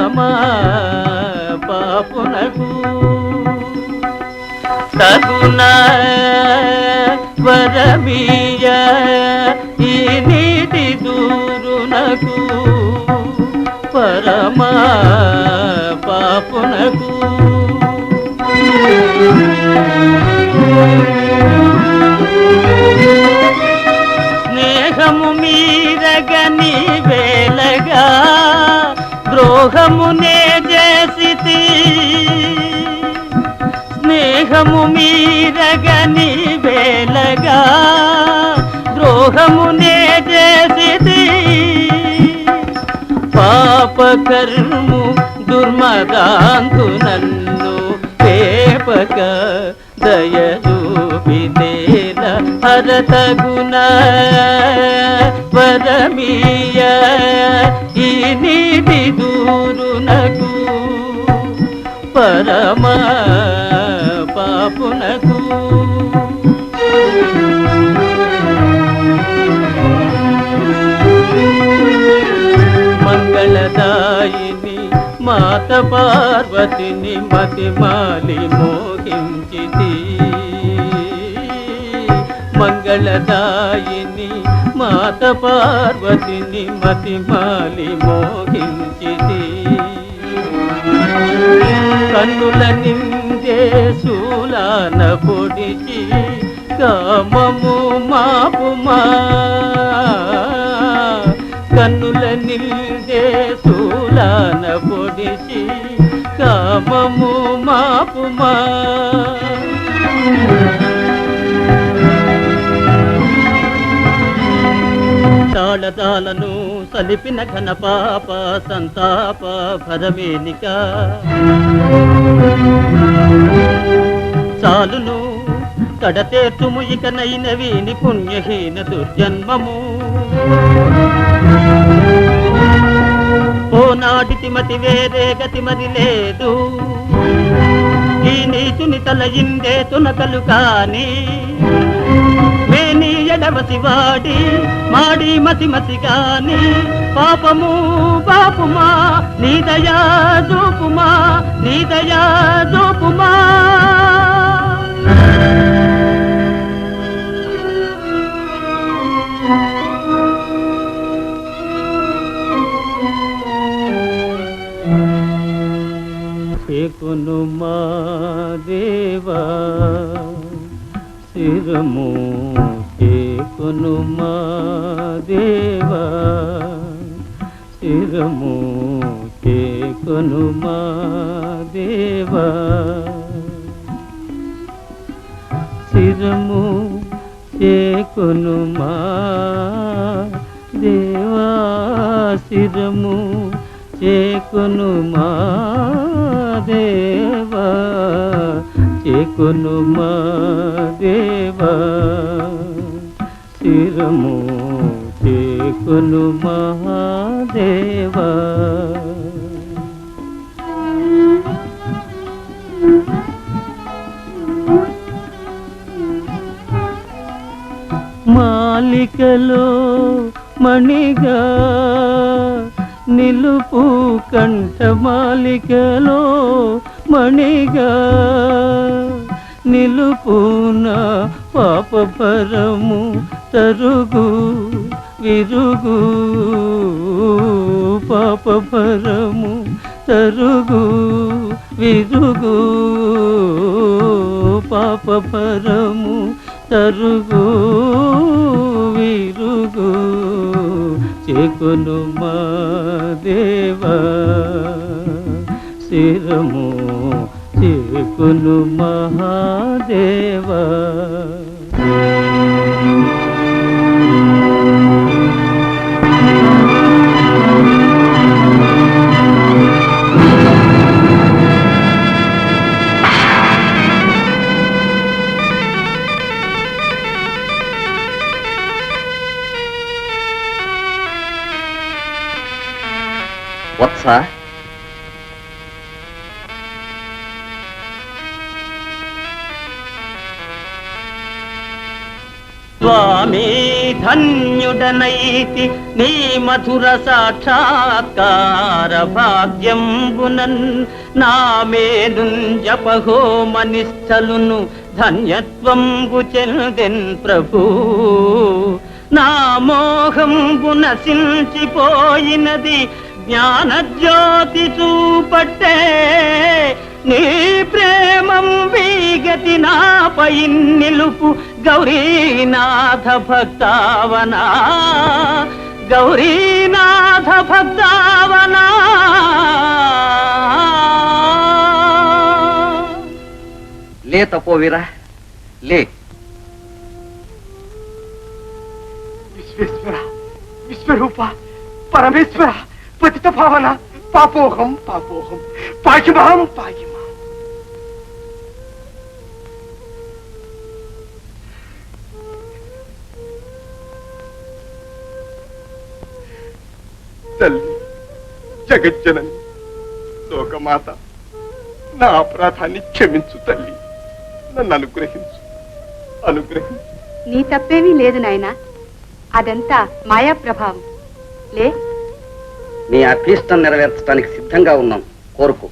రామా పాపునకు తగున వరమీయ ఈ నీటి దూరునకు పరమా పాపునకు ద్రోహమునే చేసి స్నేహము మీరగని వేలగా ద్రోహమునే చేసితి. పాపకర్ము దుర్మదాంతు నన్ను పేపక దయదు. హరతగుణ వరమీయ ఈ నీటి దూరునకు పరమ పాపునకు. మంగళదాయిని మాత పార్వతిని మతిమాలి మోహించితి. మంగళదాయిని మాత పార్వతిని మతిమాలి మోహించితి. కన్నుల నిందే శూలాన పొడిచి కామము మాపుమా. కన్నుల నిందే శూలాన పొడిచి కామము మాపుమా. తాళతాలను సలిపిన ఘన పాప సంతాప భరవేనిక చాలును కడతేర్చుము ఇకనైన వీని పుణ్యహీన దుర్జన్మము. ఓనాటి తిమతి వేరే గతి మరి లేదు. ఈ నీచుని తల ఇందే తునకలు కానీ మేని వాడి మాడి మతి మతి గాని పాపము పాపుమా నీ దయా చూపుమా నీ దయా చూపుమా. చేకును మా దేవా శిరము కొను మా దేవా. శిరము కొను మా దేవా. శిరము చేకును మా దేవా. శిరము చేకును మా దేవా. చేకును మా దేవా. శిరము చేకును మహాదేవా. మాలికలో మణిగా నిలుపు కంఠ మాలికలో మణిగా నిలుపున పాపపరము తరుగు విరుగు పాప పరము తరుగు విరుగు పాప పరము తరుగు విరుగు చెకును మా దేవా. శిరము చెకును మహాదేవా. స్వామి ధన్యుడనైతి నీ మధుర సాక్షాత్కార భాగ్యంబునన్ నా మేను జపహోమనిష్టలును ధన్యత్వంబు చెందెన్ ప్రభు. నా మోహంబు నశించిపోయినది జ్ఞానజ్యోతి చూపట్టే. నీ ప్రేమం వీగతి నాపై నిలుపు గౌరీనాథ భక్తావనా గౌరీనాథ భక్తావనా లే తపోవీరా లే విశ్వేశ్వర విశ్వరూప పరమేశ్వర పతిత భావన పాపోహం పాపోహం పాహిమాం పాహిమా తల్లి జగజ్జనని లోకమాత నా అపరాధాన్ని క్షమించు తల్లి నన్ను అనుగ్రహించు అనుగ్రహించు. నీ తప్పేమీ లేదు నాయనా. అదంతా మాయా ప్రభావం. లే. నీ అభీష్టం నెరవేర్చడానికి సిద్ధంగా ఉన్నాం. కోరుకో.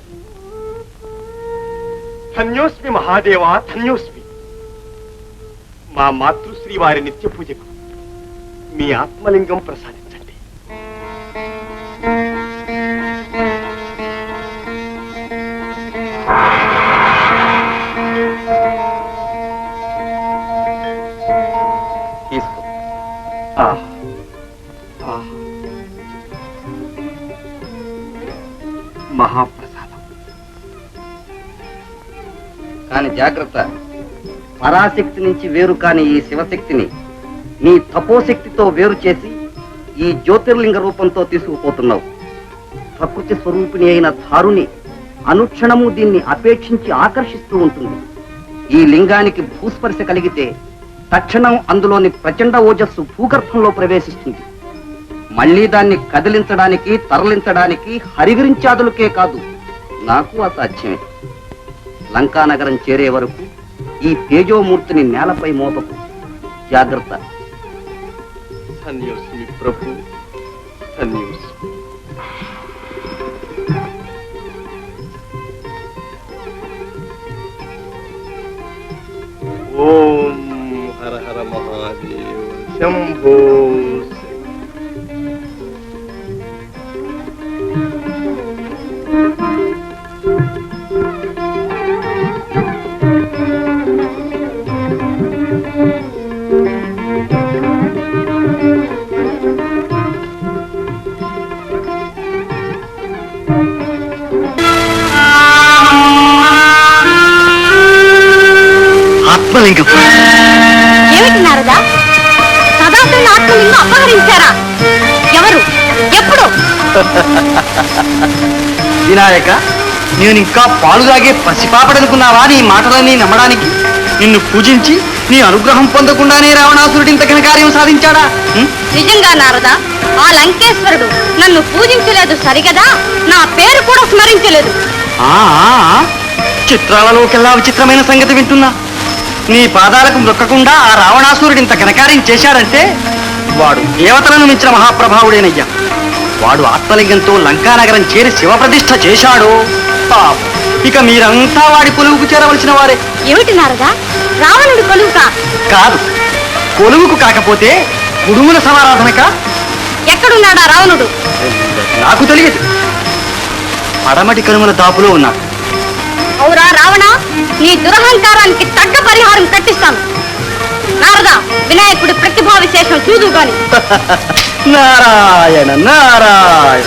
ధన్యోస్మి మహాదేవ ధన్యోస్మి. మా మాతృశ్రీ వారి నిత్య పూజకు మీ ఆత్మలింగం ప్రసాదించండి కానీ జాగ్రత్త. పరాశక్తి నుంచి వేరు కాని ఈ శివశక్తిని నీ తపోశక్తితో వేరు చేసి ఈ జ్యోతిర్లింగ రూపంతో తీసుకుపోతున్నావు. ప్రకృతి స్వరూపిణి అయిన ధారుని అనుక్షణము దీన్ని అపేక్షించి ఆకర్షిస్తూ ఉంటుంది. ఈ లింగానికి భూస్పర్శ కలిగితే తక్షణం అందులోని ప్రచండ ఓజస్సు భూగర్భంలో ప్రవేశిస్తుంది. మళ్ళీ దాన్ని కదిలించడానికి తరలించడానికి హరిగిరించాదులకే కాదు నాకు అసాధ్యమే. లంకానగరం చేరే వరకు ఈ తేజోమూర్తిని నేలపై మోపకు. జాగ్రత్త. ధన్యోస్మి ప్రభు. ధన్యోస్మి ఏమిటి నారదా? సదాశివ ఆత్మలింగం అపహరించారా? ఎవరు? ఎప్పుడు? వినాయక నేను ఇంకా పాలు తాగే పసిపాపడనుకున్నావా నీ మాటలన్నీ నమ్మడానికి? నిన్ను పూజించి నీ అనుగ్రహం పొందకుండానే రావణాసురుడు ఇంత కార్యం సాధించాడా? నిజంగా నారదా ఆ లంకేశ్వరుడు నన్ను పూజించలేదు సరిగదా? నా పేరు కూడా స్మరించలేదు. ఆ ఆ, ఆ. చిత్రాలలోకెల్లా విచిత్రమైన సంగతి వింటున్నా. నీ పాదాలకు మొక్కకుండా ఆ రావణాసురుడు ఇంత ఘనకార్యం చేశాడంటే వాడు దేవతలను మించిన మహాప్రభావుడేనయ్యా. వాడు ఆత్మలింగంతో లంకానగరం చేరి శివప్రతిష్ఠ చేశాడు. పాపం. ఇక మీరంతా వాడి కొలువుకు చేరవలసిన వారే. ఏమిటి నారదా? రావణుడు కొలువుకా? కాదు. కొలువుకు కాకపోతే కుడుముల సమారాధనక? ఎక్కడున్నాడా రావణుడు? నాకు తెలియదు. పడమటి కనుమల దాపులో ఉన్నాడు. అవురా రావణ నీ దురహంకారానికి తగ్గ పరిహారం కట్టిస్తాను. నారదా వినాయకుడి ప్రతిభా విశేషం చూదుగాని. నారాయణ నారాయణ.